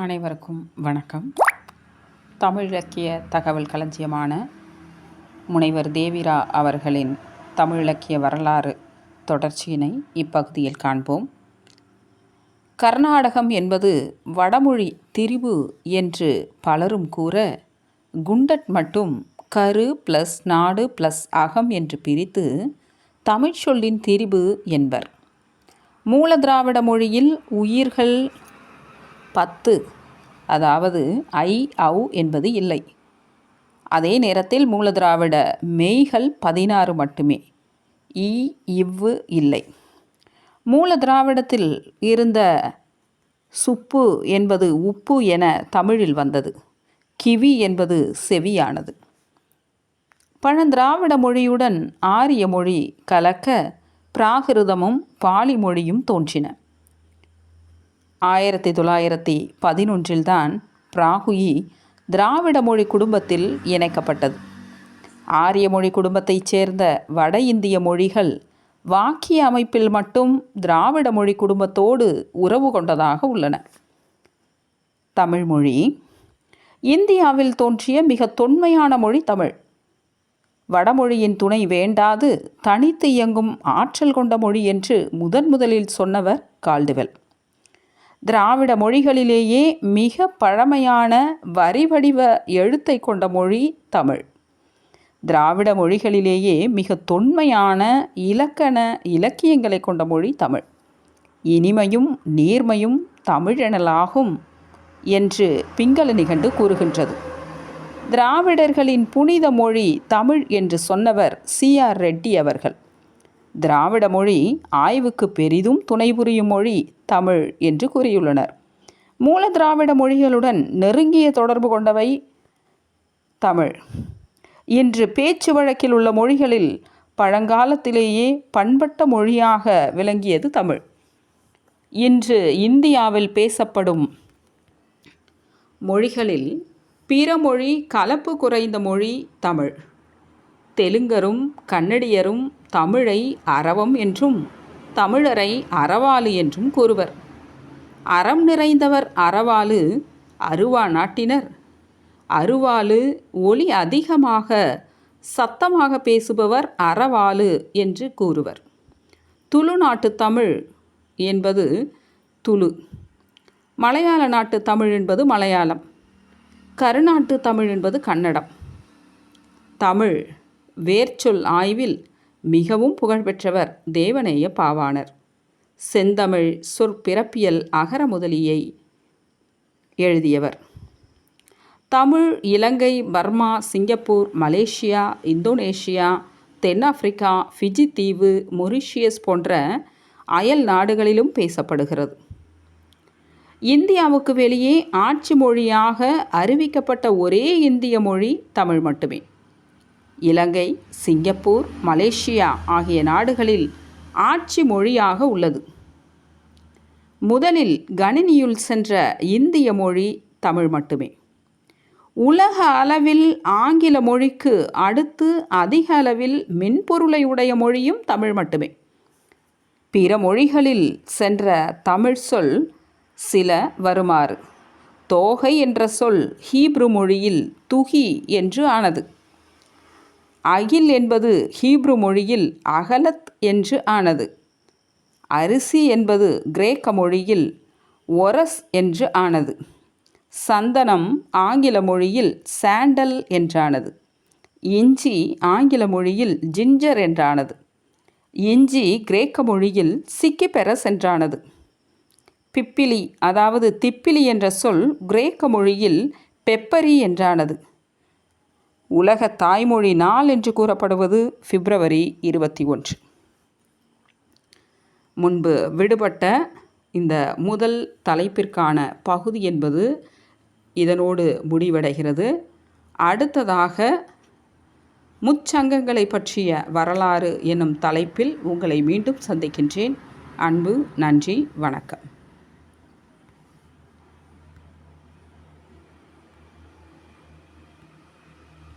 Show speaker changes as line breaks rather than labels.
அனைவருக்கும் வணக்கம். தமிழ் இலக்கிய தகவல் களஞ்சியமான முனைவர் தேவிரா அவர்களின் தமிழ் இலக்கிய வரலாறு தொடர்ச்சியினை இப்பகுதியில் காண்போம். கர்நாடகம் என்பது வடமொழி திரிபு என்று பலரும் கூற குண்டட் மட்டும் கரு ப்ளஸ் நாடு ப்ளஸ் அகம் என்று பிரித்து தமிழ் சொல்லின் திரிபு என்பர். மூல திராவிட மொழியில் உயிர்கள் பத்து. அதாவது ஐ ஔ என்பது இல்லை. அதே நேரத்தில் மூலதிராவிட மெய்கள் பதினாறு மட்டுமே. இ இவ்வு இல்லை. மூலதிராவிடத்தில் இருந்த சுப்பு என்பது உப்பு என தமிழில் வந்தது. கிவி என்பது செவியானது. பழந்திராவிட மொழியுடன் ஆரிய மொழி கலக்க பிராகிருதமும் பாலி மொழியும் தோன்றின. ஆயிரத்தி தொள்ளாயிரத்தி பதினொன்றில்தான் பிராகுயி திராவிட மொழி குடும்பத்தில் இணைக்கப்பட்டது. ஆரிய மொழி குடும்பத்தைச் சேர்ந்த வட இந்திய மொழிகள் வாக்கிய அமைப்பில் மட்டும் திராவிட மொழி குடும்பத்தோடு உறவு கொண்டதாக உள்ளன. தமிழ்மொழி இந்தியாவில் தோன்றிய மிக தொன்மையான மொழி தமிழ். வடமொழியின் துணை வேண்டாது தனித்து இயங்கும் ஆற்றல் கொண்ட மொழி என்று முதன் முதலில் சொன்னவர் கால்டுவெல். திராவிட மொழிகளிலேயே மிக பழமையான வரி வடிவ எழுத்தை கொண்ட மொழி தமிழ். திராவிட மொழிகளிலேயே மிக தொன்மையான இலக்கண இலக்கியங்களை கொண்ட மொழி தமிழ். இனிமையும் நீர்மையும் தமிழெனலாகும் என்று பிங்கள நிகண்டு கூறுகின்றது. திராவிடர்களின் புனித மொழி தமிழ் என்று சொன்னவர் சி ஆர் ரெட்டி அவர்கள். திராவிட மொழி ஆய்வுக்கு பெரிதும் துணை புரியும் மொழி தமிழ் என்று கூறியுள்ளனர். மூல திராவிட மொழிகளுடன் நெருங்கிய தொடர்பு கொண்டவை தமிழ். இன்று பேச்சு வழக்கில் உள்ள மொழிகளில் பழங்காலத்திலேயே பண்பட்ட மொழியாக விளங்கியது தமிழ். இன்று இந்தியாவில் பேசப்படும் மொழிகளில் பிற மொழி கலப்பு குறைந்த மொழி தமிழ். தெலுங்கரும் கன்னடியரும் தமிழை அறவம் என்றும் தமிழரை அறவாளு என்றும் கூறுவர். அறம் நிறைந்தவர் அறவாளு அருவா நாட்டினர். அருவாளு ஒளி அதிகமாக சத்தமாக பேசுபவர் அறவாளு என்று கூறுவர். துளு நாட்டு தமிழ் என்பது துளு. மலையாள நாட்டு தமிழ் என்பது மலையாளம். கருநாட்டு தமிழ் என்பது கன்னடம். தமிழ் வேர்ச்சொல் ஆய்வில் மிகவும் புகழ்பெற்றவர் தேவநேய பாவாணர். செந்தமிழ் சொற்பிறப்பியல் அகர முதலியை எழுதியவர். Tamil Ilangai Burma Singapore Malaysia Indonesia தென்னாப்பிரிக்கா ஃபிஜி தீவு மொரிஷியஸ் போன்ற அயல் நாடுகளிலும் பேசப்படுகிறது. இந்தியாவுக்கு வெளியே ஆட்சி மொழியாக அறிவிக்கப்பட்ட ஒரே இந்திய மொழி தமிழ் மட்டுமே. இலங்கை சிங்கப்பூர் மலேசியா ஆகிய நாடுகளில் ஆட்சி மொழியாக உள்ளது. முதலில் கணினியுள் சென்ற இந்திய மொழி தமிழ் மட்டுமே. உலக அளவில் ஆங்கில மொழிக்கு அடுத்து அதிக அளவில் மின்பொருளை உடைய மொழியும் தமிழ் மட்டுமே. பிற மொழிகளில் சென்ற தமிழ் சொல் சில வருமாறு. தோகை என்ற சொல் ஹீப்ரு மொழியில் துகி என்று ஆனது. அகில் என்பது ஹீப்ரு மொழியில் அகலத் என்று ஆனது. அரிசி என்பது கிரேக்க மொழியில் ஒரஸ் என்று ஆனது. சந்தனம் ஆங்கில மொழியில் சாண்டல் என்றானது. இஞ்சி ஆங்கில மொழியில் ஜிஞ்சர் என்றானது. இஞ்சி கிரேக்க மொழியில் சிக்கிபெரஸ் என்றானது. பிப்பிலி அதாவது திப்பிலி என்ற சொல் கிரேக்க மொழியில் பெப்பரி என்றானது. உலக தாய்மொழி நாள் என்று கூறப்படுவது பிப்ரவரி இருபத்தி ஒன்று. முன்பு விடுபட்ட இந்த முதல் தலைப்பிற்கான பகுதி என்பது இதனோடு முடிவடைகிறது. அடுத்ததாக முச்சங்கங்களை பற்றிய வரலாறு என்னும் தலைப்பில் உங்களை மீண்டும் சந்திக்கின்றேன். அன்பு நன்றி வணக்கம்.